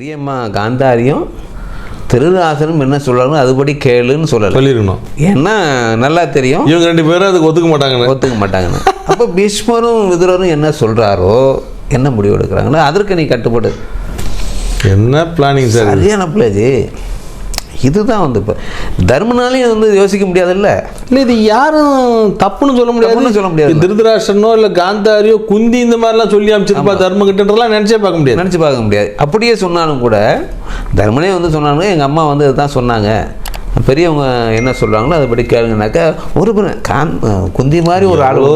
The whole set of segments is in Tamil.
பெரியம்மா காந்தாரியும் திருராசனும் என்ன சொல்றாங்க அதுபடி கேளுன்னு சொல்லலை. சொல்லியிருக்கணும் ஏன்னா நல்லா தெரியும். இவங்க ரெண்டு பேரும் அதுக்கு ஒத்துக்க மாட்டாங்கன்னு. ஒத்துக்க மாட்டாங்கன்னு. அப்போ பீஷ்மரும் விதுரரும் என்ன சொல்றாரோ என்ன முடிவு எடுக்கிறாங்களோ அதற்கு நீ கட்டுப்படு. என்ன பிளானிங் சார் சரியான பிளேஜ் இதுதான் வந்து இப்போ தர்மனாலையும் வந்து யோசிக்க முடியாதுல்ல? இல்லை இது யாரும் தப்புன்னு சொல்ல முடியாது. தப்புன்னு சொல்ல முடியாது. திருதராஷ்டனோ இல்லை காந்தாரியோ குந்தி இந்த மாதிரிலாம் சொல்லி அமைச்சிருப்பா தர்மகிட்டன்றலாம் நினைச்சே பார்க்க முடியாது. நினச்சி பார்க்க முடியாது. அப்படியே சொன்னாலும் கூட தர்மனே வந்து சொன்னாங்க எங்கள் அம்மா வந்து இதுதான் சொன்னாங்க. பெரியவங்க என்ன சொல்கிறாங்களோ அதுபடி கேளுங்கனாக்கா ஒரு பேர் கான் குந்தி மாதிரி ஒரு ஆள் ஓ.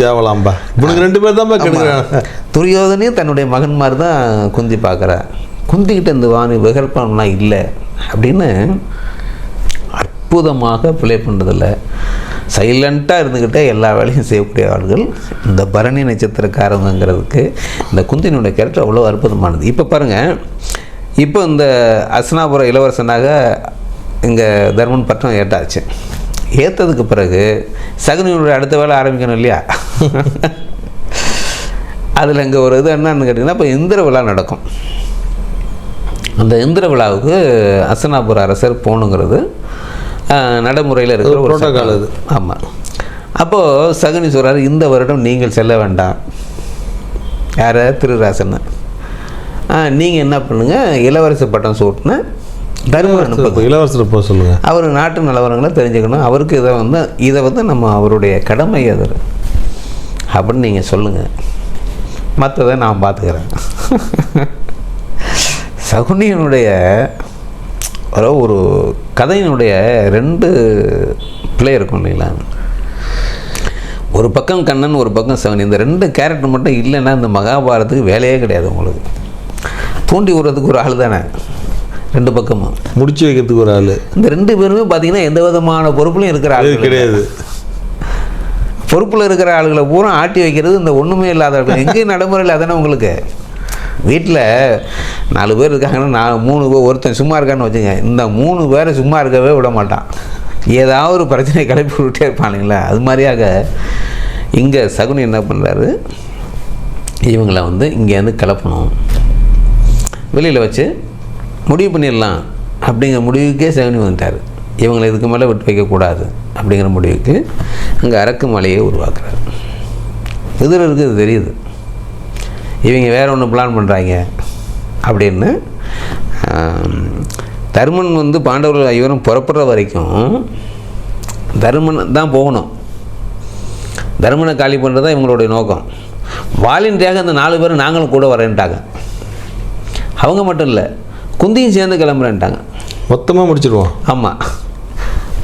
தேவலாம்பா. இவனுக்கு ரெண்டு பேர் தான் துரியோதனையும் தன்னுடைய மகன் மாதிரி தான் குந்தி பார்க்குறா. குந்திக்கிட்டு இந்த வாணி விகல்பம்லாம் இல்லை அப்படின்னு அற்புதமாக ப்ளே பண்ணுறதில்ல சைலண்ட்டாக இருந்துக்கிட்டே எல்லா வேலையும் செய்யக்கூடிய ஆள்கள் இந்த பரணி நட்சத்திரக்காரங்கிறதுக்கு இந்த குந்தினுடைய கேரக்டர் அவ்வளோ அற்புதமானது. இப்போ பாருங்கள் இப்போ இந்த அஸ்னாபுர இளவரசனாக இங்கே தர்மன் பட்டம் ஏட்டாச்சு. ஏற்றதுக்கு பிறகு சகுனியுடைய அடுத்த வேலை ஆரம்பிக்கணும் இல்லையா? அதில் இங்கே ஒரு இது என்னன்னு கேட்டிங்கன்னா இப்போ இந்திர விழா நடக்கும். அந்த இந்திர விழாவுக்கு அசனாபுர அரசர் போகணுங்கிறது நடைமுறையில் இருக்கிற ஒரு protocol அது. ஆமாம் அப்போது சகுனி சொல்றாரு இந்த வருடம் நீங்கள் செல்ல வேண்டாம். யார? திருராசன். நீங்கள் என்ன பண்ணுங்க இளவரசு பட்டம் சூட்டின தர்மன் இளவரசரை போக சொல்லுங்க. அவர் நாட்டு நிலவரங்களை தெரிஞ்சுக்கணும். அவருக்கு இதை வந்து இதை வந்து நம்ம அவருடைய கடமை அது. அப்படின்னு நீங்கள் சொல்லுங்கள் மற்றதை நான் பார்த்துக்கிறேன் சகுனியனுடைய ஒரு ஒரு கதையினுடைய ரெண்டு பிளே இருக்கும் இல்லைங்களா? ஒரு பக்கம் கண்ணன் ஒரு பக்கம் சகுனி. இந்த ரெண்டு கேரக்டர் மட்டும் இல்லைன்னா இந்த மகாபாரதத்துக்கு வேலையே கிடையாது உங்களுக்கு. தூண்டி விடுறதுக்கு ஒரு ஆள் தானே? ரெண்டு பக்கமும். முடிச்சு வைக்கிறதுக்கு ஒரு ஆள். இந்த ரெண்டு பேருமே பார்த்தீங்கன்னா எந்த விதமான பொறுப்புலையும் இருக்கிற ஆள் கிடையாது. பொறுப்பில் இருக்கிற ஆளுகளை பூரா ஆட்டி வைக்கிறது இந்த ஒன்றுமே இல்லாத எங்கேயும் நடைமுறையில் அதானே உங்களுக்கு? வீட்டில் நாலு பேர் இருக்காங்கன்னா நான் மூணு பேர் ஒருத்தன் சும்மா இருக்கான்னு வச்சுங்க இந்த மூணு பேரை சும்மா இருக்கவே விட மாட்டான். ஏதாவது ஒரு பிரச்சனையை கிளப்பி விட்டே இருப்பானுங்களா அது மாதிரியாக இங்கே சகுனி என்ன பண்ணுறாரு இவங்களை வந்து இங்கேருந்து கிளப்பணும். வெளியில் வச்சு முடிவு பண்ணிடலாம். அப்படிங்கிற முடிவுக்கே சகுனி வந்துட்டார். இவங்களை இதுக்கு மேலே விட்டு வைக்கக்கூடாது அப்படிங்கிற முடிவுக்கு அங்கே அரக்கு மலையை உருவாக்குறாரு. விதுரருக்கு இருக்குது தெரியுது. இவங்க வேற ஒன்று பிளான் பண்ணுறாங்க அப்படின்னு தருமன் வந்து பாண்டவர்கள் ஐவரும் புறப்படுற வரைக்கும் தருமன் தான் போகணும். தருமனை காலி பண்ணுறது தான் இவங்களுடைய நோக்கம். வாலின்றியாக அந்த நாலு பேரும் நாங்களும் கூட வரேன்ட்டாங்க. அவங்க மட்டும் இல்லை குந்தியும் சேர்ந்து கிளம்புறேன்ட்டாங்க. மொத்தமாக முடிச்சிருவோம். ஆமாம்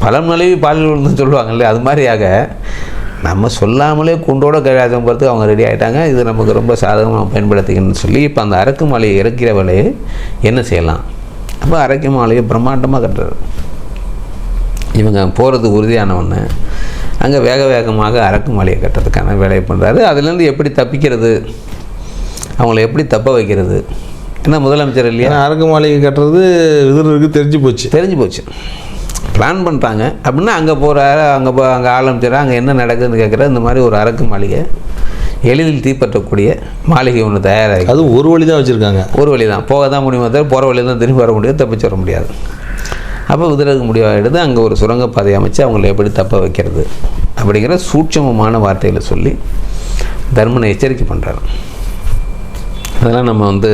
பழம் நழுவி பாலில் விழுந்து சொல்லுவாங்கல்ல அது மாதிரியாக நம்ம சொல்லாமலே குண்டோட கைலாசம் போகிறதுக்கு அவங்க ரெடி ஆகிட்டாங்க இது நமக்கு ரொம்ப சாதகமாக பயன்படுத்திக்கணும்னு சொல்லி இப்போ அந்த அரக்கு மாலையை இறக்கிற வேலையை என்ன செய்யலாம்? அப்போ அரக்கு மாலையை பிரம்மாண்டமாக கட்டுறாரு இவங்க போகிறது உறுதியானவொன்னே அங்கே வேக வேகமாக அரக்கு மாலையை கட்டுறதுக்கான வேலையை பண்ணுறாரு அதுலேருந்து எப்படி தப்பிக்கிறது? அவங்கள எப்படி தப்ப வைக்கிறது? என்ன முதலமைச்சர் இல்லையா? ஏன்னா அரக்கு மாளிகை கட்டுறது விதுரருக்கு தெரிஞ்சு போச்சு. தெரிஞ்சு போச்சு. பிளான் பண்ணிட்டாங்க அப்படின்னா அங்கே போகிறாரு அங்கே போ அங்கே ஆரம்பிச்சிடா அங்கே என்ன நடக்குதுன்னு கேட்குற இந்த மாதிரி ஒரு அரக்கு மாளிகை எளிதில் தீப்பற்றக்கூடிய மாளிகை ஒன்று தயாராகி அது ஒரு வழி தான் வச்சுருக்காங்க. ஒரு வழி தான். போக தான் முடியுமா தவிர போகிற வழி தான் திரும்பி வர முடியாது தப்பிச்சு வர முடியாது. அப்போ குதிரைக்கு முடிவாகிடுது அங்கே ஒரு சுரங்கப்பாதை அமைச்சு அவங்கள எப்படி தப்ப வைக்கிறது அப்படிங்கிற சூட்சமமான வார்த்தைகளை சொல்லி தர்மனை எச்சரிக்கை பண்ணுறாரு அதெல்லாம் நம்ம வந்து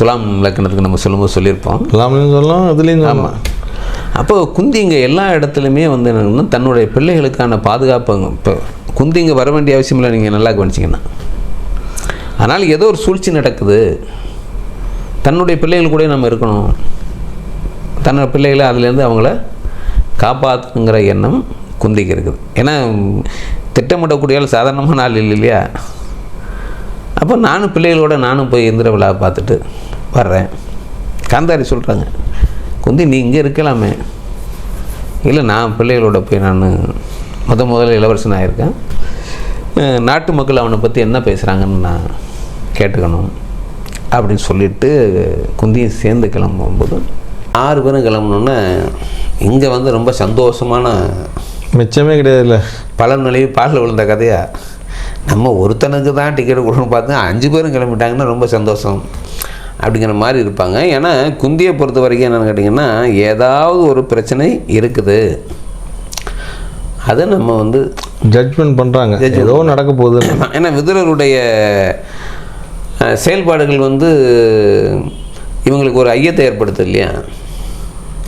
துலாம் லக்கணத்துக்கு நம்ம சொல்லும்போது சொல்லியிருப்போம். சொல்லலாம் அதுலேயும் ஆமாம் அப்போ குந்தி இங்கே எல்லா இடத்துலையுமே வந்து என்னன்னா தன்னுடைய பிள்ளைகளுக்கான பாதுகாப்பு இப்போ குந்தி இங்கே வர வேண்டிய அவசியம் இல்லை நீங்கள் நல்லா கவனிச்சிங்கன்னா. ஆனால் ஏதோ ஒரு சூழ்ச்சி நடக்குது. தன்னுடைய பிள்ளைகள் கூட நம்ம இருக்கணும். தன்னோட பிள்ளைகளை அதுலேருந்து அவங்கள காப்பாற்றுங்கிற எண்ணம் குந்திக்கு இருக்குது. ஏன்னா திட்டமிடக்கூடிய ஆள் சாதாரணமான ஆள் இல்லை இல்லையா? அப்போ நானும் பிள்ளைகளோட நானும் போய் இந்திர விழா பார்த்துட்டு வர்றேன். காந்தாரி சொல்கிறாங்க குந்தி நீ இங்கே இருக்கலாமே. இல்லை நான் பிள்ளைகளோட போய் நான் முத முதல்ல இளவரசன் ஆயிருக்கேன் அஹ் நாட்டு மக்கள் அவனை பற்றி என்ன பேசுகிறாங்கன்னு நான் கேட்டுக்கணும் அப்படின்னு சொல்லிட்டு குந்தியும் சேர்ந்து கிளம்பும்போது ஆறு பேரும் கிளம்பணுன்னே இங்கே வந்து ரொம்ப சந்தோஷமான மிச்சமே கிடையாதுல்ல. பலன் நிலையை பாலில் விழுந்த கதையா? நம்ம ஒருத்தனுக்கு தான் டிக்கெட் கொடுக்கணும் பார்த்து அஞ்சு பேரும் கிளம்பிட்டாங்கன்னா ரொம்ப சந்தோஷம். அப்படிங்கிற மாதிரி இருப்பாங்க. ஏன்னா குந்தியை பொறுத்த வரைக்கும் என்னென்னு கேட்டிங்கன்னா ஏதாவது ஒரு பிரச்சனை இருக்குது. அதை நம்ம வந்து ஜட்ஜ்மெண்ட் பண்ணுறாங்க ஏதோ நடக்க போகுது. ஏன்னா விதுரருடைய செயல்பாடுகள் வந்து இவங்களுக்கு ஒரு ஐயத்தை ஏற்படுத்து இல்லையா?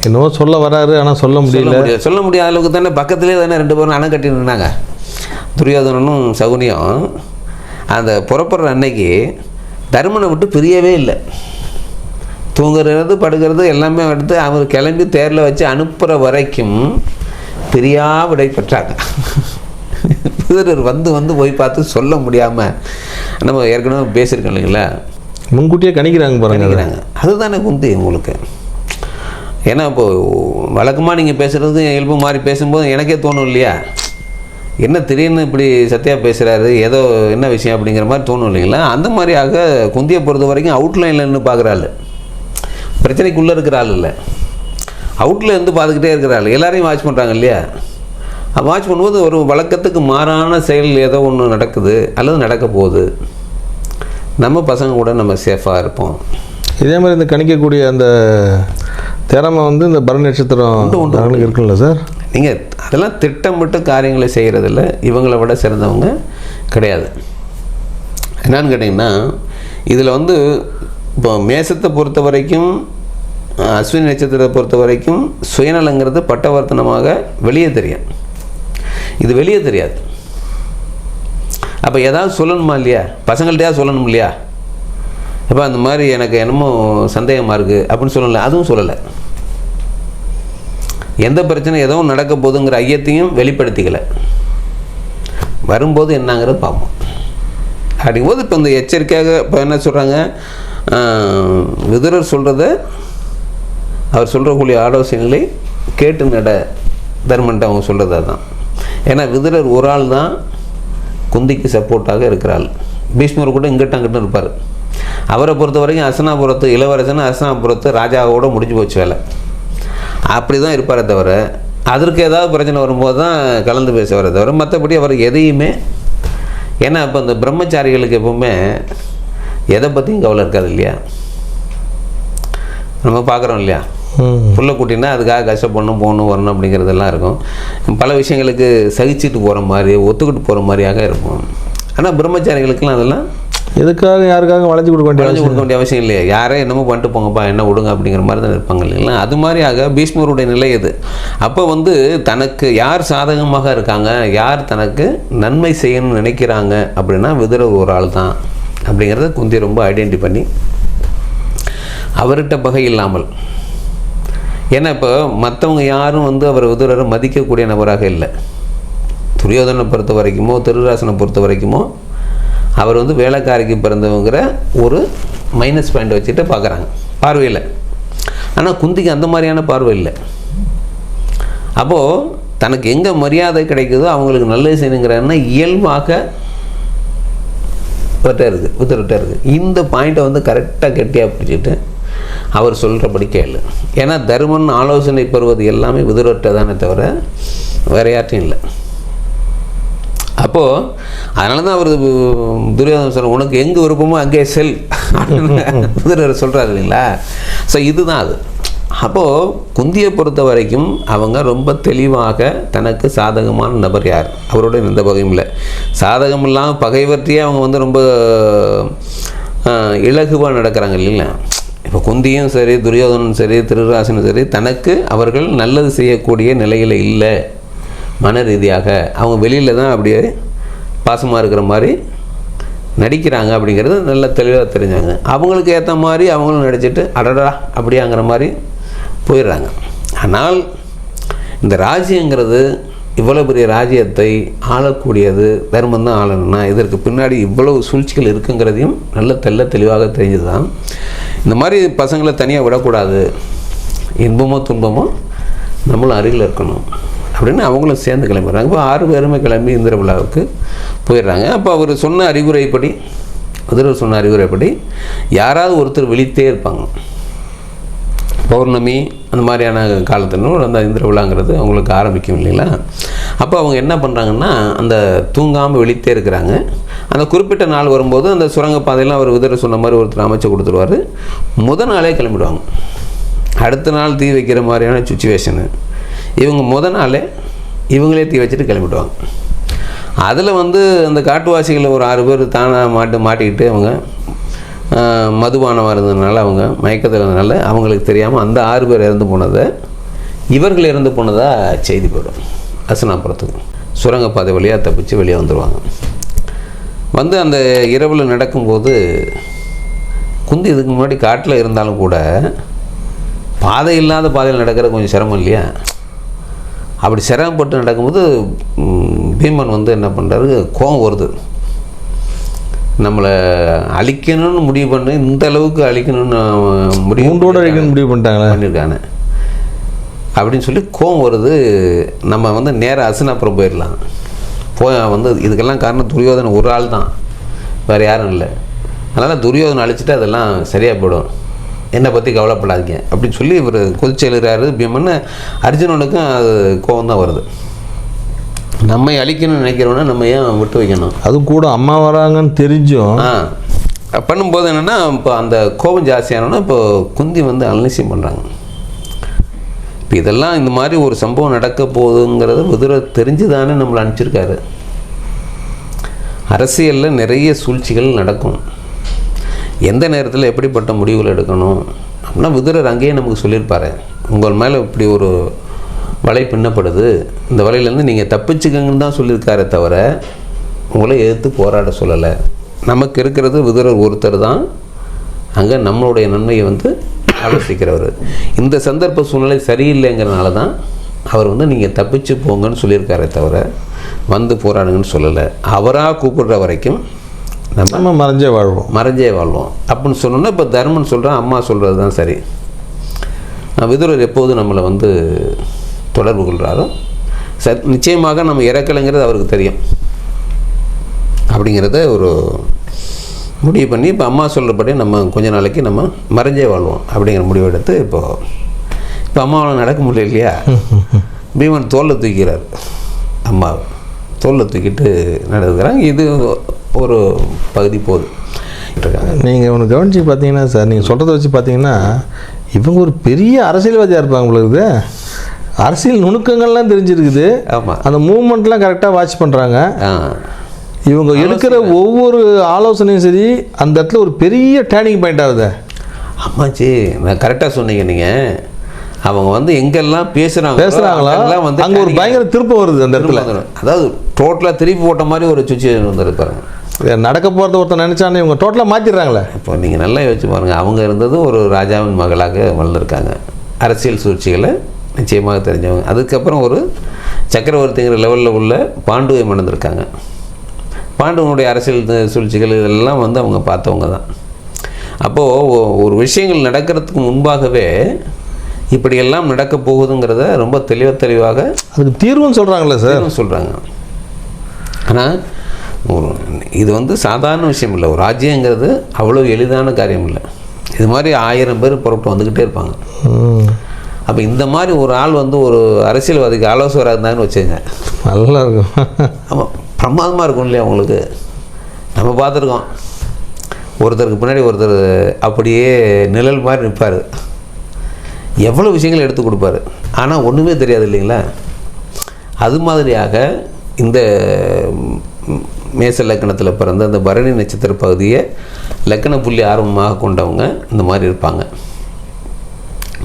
என்னவோ சொல்ல வராரு ஆனால் சொல்ல முடியல. சொல்ல முடியாத அளவுக்கு தானே பக்கத்துலேயே தானே ரெண்டு பேரும் அணை கட்டி நின்னாங்க துரியோதனனும் சகுனியும் அந்த புறப்படுற அன்னைக்கு தருமனை விட்டு பிரியவே இல்லை. தூங்குறது படுக்கிறது எல்லாமே எடுத்து அவர் கிளம்பி தேரில் வச்சு அனுப்புகிற வரைக்கும் பிரியா விடை பெற்றாங்க. விதுரர் வந்து வந்து போய் பார்த்து சொல்ல முடியாமல் நம்ம ஏற்கனவே பேசியிருக்கோம் இல்லைங்களா? முன்கூட்டியே கணிக்கிறாங்க. நினைக்கிறாங்க அதுதானே குந்தி உங்களுக்கு ஏன்னா இப்போ வழக்கமாக நீங்கள் பேசுகிறது இயல்பு மாதிரி பேசும்போது எனக்கே தோணும் இல்லையா? என்ன திடீர்னு இப்படி சத்யா பேசுகிறாரு ஏதோ என்ன விஷயம் அப்படிங்கிற மாதிரி தோணும் இல்லைங்களா? அந்த மாதிரியாக குந்தியை பொறுத்த வரைக்கும் அவுட்லைனில் நின்று பார்க்குற ஆள். பிரச்சனைக்குள்ளே இருக்கிற ஆள் இல்லை. அவுட்டில் இருந்து பார்த்துக்கிட்டே இருக்கிற ஆள். எல்லாரையும் வாட்ச் பண்ணுறாங்க இல்லையா? வாட்ச் பண்ணும்போது ஒரு வழக்கத்துக்கு மாறான செயல் ஏதோ ஒன்று நடக்குது அல்லது நடக்க போகுது. நம்ம பசங்க கூட நம்ம சேஃபாக இருப்போம். இதே மாதிரி இந்த கணிக்கக்கூடிய அந்த திறமை வந்து இந்த பரண நட்சத்திரம் அவங்களுக்கு இருக்குல்ல சார்? நீங்கள் அதெல்லாம் திட்டமிட்டு காரியங்களை செய்கிறதில்ல இவங்களை விட சிறந்தவங்க கிடையாது. என்னன்னு கேட்டிங்கன்னா இதில் வந்து இப்போ மேசத்தை பொறுத்த வரைக்கும் அஸ்வினி நட்சத்திரத்தை பொறுத்த வரைக்கும் சுயநலங்கிறது பட்டவர்த்தனமாக வெளியே தெரியும். இது வெளியே தெரியாது. அப்போ ஏதாவது சொல்லணுமா இல்லையா? பசங்கள்ட்டையாவது சொல்லணும் இல்லையா? இப்போ அந்த மாதிரி எனக்கு என்னமோ சந்தேகமாக இருக்குது அப்படின்னு சொல்லலை. அதுவும் சொல்லலை. எந்த பிரச்சனை எதுவும் நடக்க போகுதுங்கிற ஐயத்தையும் வெளிப்படுத்திக்கல. வரும்போது என்னங்கிறது பார்ப்போம். அப்படிங்கும்போது இப்போ இந்த எச்சரிக்கையாக இப்போ என்ன சொல்கிறாங்க விதுரர் சொல்கிறத அவர் சொல்கிறக்கூடிய ஆலோசனைகளை கேட்டு நட தர்மன்ட்டு அவங்க சொல்கிறது அதுதான் ஏன்னா விதுரர் ஒரு ஆள் தான் குந்திக்கு சப்போர்ட்டாக இருக்கிறாள். பீஷ்மர் கூட இங்கிட்ட அங்கிட்ட இருப்பார். அவரை பொறுத்த வரைக்கும் அசனாபுரத்து இளவரசன் அசனாபுரத்து ராஜாவோட முடிஞ்சு போச்சு வேலை. அப்படி தான் இருப்பாரே தவிர அதற்கு ஏதாவது பிரச்சனை வரும்போது தான் கலந்து பேசுவாரே தவிர மற்றபடி அவர் எதையுமே ஏன்னா இப்போ இந்த பிரம்மச்சாரிகளுக்கு எப்பவுமே எதை பற்றியும் கவலை இருக்காது இல்லையா? நம்ம பார்க்குறோம் இல்லையா? புள்ள குட்டினா அதுக்காக கஷ்டப்படணும் போகணும் வரணும் அப்படிங்கிறதெல்லாம் இருக்கும். பல விஷயங்களுக்கு சகிச்சுட்டு போகிற மாதிரி ஒத்துக்கிட்டு போகிற மாதிரியாக இருக்கும். ஆனால் பிரம்மச்சாரிகளுக்கெல்லாம் அதெல்லாம் எதுக்காக யாருக்காக வளைஞ்சு கொடுக்க வேண்டிய வளைஞ்சு கொடுக்க வேண்டிய அவசியம் இல்லையா. யாரே என்னமோ பண்ணிட்டு போங்கப்பா என்ன விடுங்க அப்படிங்கிற மாதிரி தான் இருப்பாங்க இல்லைங்களா? அது மாதிரியாக பீஷ்மருடைய நிலை இது. அப்போ வந்து தனக்கு யார் சாதகமாக இருக்காங்க யார் தனக்கு நன்மை செய்யணும்னு நினைக்கிறாங்க அப்படின்னா விதுரர் ஒரு ஆள் தான் அப்படிங்கிறத குந்தி ரொம்ப ஐடென்டி பண்ணி அவர்கிட்ட பகை இல்லாமல். ஏன்னா இப்போ மற்றவங்க யாரும் வந்து அவர் விதுரரை மதிக்கக்கூடிய நபராக இல்லை. துரியோதனை பொறுத்த வரைக்குமோ திருராசனை பொறுத்த வரைக்குமோ அவர் வந்து வேலைக்காரிக்கு பிறந்தவங்கிற ஒரு மைனஸ் பாயிண்ட் வச்சுட்டு பார்க்குறாங்க. பார்வையில் ஆனால் குந்திக்கு அந்த மாதிரியான பார்வை இல்லை. அப்போது தனக்கு எங்கே மரியாதை கிடைக்குதோ அவங்களுக்கு நல்லது செய்யணுங்கிறன்னா இயல்பாக இவர்கிட்ட இருக்குது உத்தரவிட்ட இருக்குது இந்த பாயிண்ட்டை வந்து கரெக்டாக கெட்டியாக பிடிச்சிட்டு அவர் சொல்கிறபடி கேளு. ஏன்னா தருமன் ஆலோசனை பெறுவது எல்லாமே விதுரட்ட தானே தவிர வேற யார்ட்டையும் இல்லை. அப்போது அதனால தான் அவர் துரியோதனம் சொல்ற உனக்கு எங்கே விருப்பமோ அங்கே செல். அப்படின்னு சொல்கிறாரு இல்லைங்களா? ஸோ இதுதான் அது. அப்போது குந்தியை பொறுத்த வரைக்கும் அவங்க ரொம்ப தெளிவாக தனக்கு சாதகமான நபர் யார்? அவரோட எந்த பகையும் இல்லை. சாதகம் இல்லாமல் பகைவற்றியே அவங்க வந்து ரொம்ப இலகுவாக நடக்கிறாங்க இல்லைங்களா? இப்போ குந்தியும் சரி துரியோதனும் சரி திருராசனும் சரி தனக்கு அவர்கள் நல்லது செய்யக்கூடிய நிலையில் இல்லை. மன ரீதியாக அவங்க வெளியில் தான் அப்படியே பாசமாக இருக்கிற மாதிரி நடிக்கிறாங்க அப்படிங்கிறது நல்ல தெளிவாக தெரிஞ்சாங்க அவங்களுக்கு ஏற்ற மாதிரி அவங்களும் நடிச்சிட்டு அடடா அப்படியாங்கிற மாதிரி போயிடுறாங்க. ஆனால் இந்த ராஜ்யங்கிறது இவ்வளோ பெரிய ராஜ்யத்தை ஆளக்கூடியது தர்மம் தான் ஆளணும்னா இதற்கு பின்னாடி இவ்வளவு சூழ்ச்சிகள் இருக்குங்கிறதையும் நல்ல தெள்ள தெளிவாக தெரிஞ்சது தான் இந்த மாதிரி பசங்களை தனியாக விடக்கூடாது. இன்பமோ துன்பமோ நம்மளும் அருகில் இருக்கணும். அப்படின்னு அவங்களும் சேர்ந்து கிளம்பிடுறாங்க இப்போ ஆறு பேருமே கிளம்பி இந்திர விழாவுக்கு போயிடுறாங்க. அப்போ அவர் சொன்ன அறிவுரைப்படி முதல்வர் சொன்ன அறிவுரைப்படி யாராவது ஒருத்தர் விழித்தே இருப்பாங்க. பௌர்ணமி அந்த மாதிரியான காலத்தினும் அந்த இந்திர விழாங்கிறது அவங்களுக்கு ஆரம்பிக்கும் இல்லைங்களா? அப்போ அவங்க என்ன பண்ணுறாங்கன்னா அந்த தூங்காமல் விழித்தே இருக்கிறாங்க. அந்த குறிப்பிட்ட நாள் வரும்போது அந்த சுரங்கப்பாதையெல்லாம் அவர் விதர சொன்ன மாதிரி ஒருத்தர் அமைச்சு கொடுத்துருவாரு. முத நாளே கிளம்பிடுவாங்க. அடுத்த நாள் தீ வைக்கிற மாதிரியான சுச்சுவேஷனு இவங்க முத நாளே இவங்களே தீ வச்சுட்டு கிளம்பிடுவாங்க. அதில் வந்து அந்த காட்டுவாசிகளில் ஒரு ஆறு பேர் தானாக மாட்டு மாட்டிக்கிட்டு அவங்க மதுபானமாக மதுபானம் இருந்ததுனால அவங்க மயக்கத்தில் இருந்ததுனால அவங்களுக்கு தெரியாமல் அந்த ஆறு பேர் இறந்து போனதை இவர்கள் இறந்து போனதாக செய்தி போயிடும் அசனாபுரத்துக்கு. சுரங்கப்பாதை வழியாக தப்பிச்சு வெளியே வந்துடுவாங்க வந்து அந்த இரவில் நடக்கும்போது குந்தி இதுக்கு முன்னாடி காட்டில் இருந்தாலும் கூட பாதை இல்லாத பாதையில் நடக்கிற கொஞ்சம் சிரமம் இல்லையா? அப்படி சிரமப்பட்டு நடக்கும்போது பீமன் வந்து என்ன பண்ணுறாரு கோவம் வருது. நம்மளை அழிக்கணும்னு முடிவு பண்ணி இந்த அளவுக்கு அழிக்கணும்னு முடிவு மூண்டோட அழிக்கணும்னு முடிவு பண்ணிட்டாங்களே? பண்ணியிருக்காங்க அப்படின்னு சொல்லி கோவம் வருது. நம்ம வந்து நேராக அசனாப்புறம் போயிடலாம். போய் வந்து இதுக்கெல்லாம் காரணம் துரியோதனன் ஒரு ஆள் தான் வேறு யாரும் இல்லை. அதனால் துரியோதனை அழிச்சிட்டு அதெல்லாம் சரியாக போயிடும். என்னை பற்றி கவலைப்படாதீங்க. அப்படின்னு சொல்லி இவர் கொதிச்செழுறாரு பீமன்னு அர்ஜுனனுக்கும் அது கோவம் தான் வருது. நம்மை அழிக்கணும்னு நினைக்கிறவன நம்ம ஏன் விட்டு வைக்கணும்? அதுவும் கூட அம்மா வராங்கன்னு தெரிஞ்சும் பண்ணும்போது என்னென்னா இப்போ அந்த கோபம் ஜாஸ்தியானோன்னா இப்போ குந்தி வந்து அலட்சியம் பண்ணுறாங்க இப்போ இதெல்லாம் இந்த மாதிரி ஒரு சம்பவம் நடக்க போகுதுங்கிறத விதுர தெரிஞ்சு தானே நம்மளை அனுப்பிச்சிருக்காரு. அரசியலில் நிறைய சூழ்ச்சிகள் நடக்கும். எந்த நேரத்தில் எப்படிப்பட்ட முடிவுகள் எடுக்கணும்? அப்படின்னா விதுரர் அங்கேயே நமக்கு சொல்லியிருப்பாரு. உங்கள் மேலே இப்படி ஒரு வலை பின்னப்படுது. இந்த வலையிலேருந்து நீங்கள் தப்பிச்சுக்கங்கன்னு தான் சொல்லியிருக்காரே தவிர உங்களை எதிர்த்து போராட சொல்லலை. நமக்கு இருக்கிறது விதுரர் ஒருத்தர் தான். அங்கே நம்மளுடைய நன்மையை வந்து ஆலோசிக்கிறவர். இந்த சந்தர்ப்ப சூழ்நிலை சரியில்லைங்கிறனால தான் அவர் வந்து நீங்கள் தப்பிச்சு போங்கன்னு சொல்லியிருக்காரே தவிர வந்து போராடுங்கன்னு சொல்லலை. அவராக கூப்பிடுற வரைக்கும் நம்ம மறைஞ்சே வாழ்வோம். மறைஞ்சே வாழ்வோம். அப்படின்னு சொன்னோன்னா இப்போ தர்மன் சொல்கிறான் அம்மா சொல்கிறது தான் சரி விதுரர் எப்போது நம்மளை வந்து தொடர்பு கொள்கிறாரோ ச நிச்சயமாக நம்ம இறக்கலைங்கிறது அவருக்கு தெரியும். அப்படிங்கிறத ஒரு முடிவு பண்ணி இப்போ அம்மா சொல்கிறபடி நம்ம கொஞ்ச நாளைக்கு நம்ம மறைஞ்சே வாழ்வோம் அப்படிங்கிற முடிவு எடுத்து இப்போ இப்போ அம்மாவால் நடக்க முடியல இல்லையா? பீமன் தோளில் தூக்கிறார். அம்மாவை தோளில் தூக்கிட்டு நடந்துக்கிறாங்க இது ஒரு பகுதி போகுது. நீங்கள் ஒன்று கவனிச்சு பார்த்தீங்கன்னா சார் நீங்கள் சொல்கிறத வச்சு பார்த்தீங்கன்னா இவங்க ஒரு பெரிய அரசியல்வாதியாக இருப்பாங்க இருக்குது. அரசியல் நுணுக்கங்கள்லாம் தெரிஞ்சிருக்குது. ஆமாம் அந்த மூமெண்ட்லாம் கரெக்டாக வாட்ச் பண்ணுறாங்க இவங்க எடுக்கிற ஒவ்வொரு ஆலோசனையும் சரி அந்த இடத்துல ஒரு பெரிய டேர்னிங் பாயிண்ட் ஆகுது. அம்மாச்சி நான் கரெக்டாக சொன்னீங்க நீங்கள் அவங்க வந்து எங்கெல்லாம் பேசுகிறாங்க பேசுகிறாங்களா வந்து அங்கே ஒரு பயங்கர திருப்பம் வருது அந்த இடத்துல. அதாவது டோட்டலாக திருப்பி போட்ட மாதிரி ஒரு சுச்சுவேஷன் வந்துருப்பாங்க நடக்க போகிறத ஒருத்தர் நினச்சானே இவங்க டோட்டலாக மாற்றிடுறாங்களே இப்போ நீங்கள் நல்லா யோசிச்சு பாருங்கள் அவங்க இருந்தது ஒரு ராஜாவின் மகளாக வளர்ந்துருக்காங்க. அரசியல் சூழ்ச்சிகளை நிச்சயமாக தெரிஞ்சவங்க. அதுக்கப்புறம் ஒரு சக்கரவர்த்திங்கிற லெவலில் உள்ள பாண்டுவை மணந்திருக்காங்க பாண்டுவனுடைய அரசியல் சூழ்ச்சிகள் இதெல்லாம் வந்து அவங்க பார்த்தவங்க தான். அப்போது ஒரு விஷயங்கள் நடக்கிறதுக்கு முன்பாகவே இப்படியெல்லாம் நடக்க போகுதுங்கிறத ரொம்ப தெளிவ தெளிவாக அதுக்கு தீர்வுன்னு சொல்கிறாங்களே சார் சொல்கிறாங்க ஆனால் ஒரு இது வந்து சாதாரண விஷயம் இல்லை. ஒரு ராஜ்யங்கிறது அவ்வளோ எளிதான காரியம் இல்லை. இது மாதிரி ஆயிரம் பேர் புறப்பட்டு வந்துக்கிட்டே இருப்பாங்க. அப்போ இந்த மாதிரி ஒரு ஆள் வந்து ஒரு அரசியல்வாதிக்கு ஆலோசகராக இருந்தாங்கன்னு வச்சுங்க நல்லா இருக்கும். ஆமாம் பிரமாதமாக இருக்கும் இல்லையா உங்களுக்கு? நம்ம பார்த்துருக்கோம். ஒருத்தருக்கு பின்னாடி ஒருத்தர் அப்படியே நிழல் மாதிரி நிற்பார் எவ்வளோ விஷயங்கள் எடுத்து கொடுப்பாரு. ஆனால் ஒன்றுமே தெரியாது இல்லைங்களா? அது மாதிரியாக இந்த மேச லக்கணத்தில் பிறந்த அந்த பரணி நட்சத்திர பகுதியை லக்கண புள்ளி ஆர்வமாக கொண்டவங்க இந்த மாதிரி இருப்பாங்க.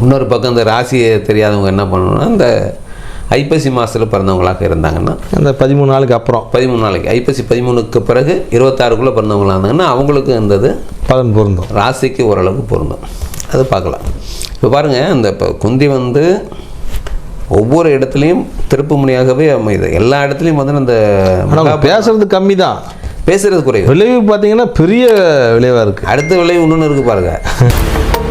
இன்னொரு பக்கம் இந்த ராசியை தெரியாதவங்க என்ன பண்ணணும்னா இந்த ஐப்பசி மாதத்தில் பிறந்தவங்களாக இருந்தாங்கன்னா அந்த பதிமூணு நாளுக்கு அப்புறம். பதிமூணு நாளைக்கு ஐப்பசி பதிமூணுக்கு பிறகு இருபத்தாறுக்குள்ளே பிறந்தவங்களா இருந்தாங்கன்னா அவங்களுக்கு இருந்தது பலன் பொருந்தும். ராசிக்கு ஓரளவுக்கு பொருந்தும். அது பார்க்கலாம். இப்போ பாருங்கள் இந்த இப்போ குந்தி வந்து ஒவ்வொரு இடத்துலையும் திருப்பு முனையாகவே அமையுது. எல்லா இடத்துலையும் வந்து அந்த பேசுறது கம்மி தான் பேசுறது குறைவு. விளைவு பார்த்தீங்கன்னா பெரிய விளைவாக இருக்குது அடுத்த விளைவு இன்னொன்று இருக்குது பாருங்க.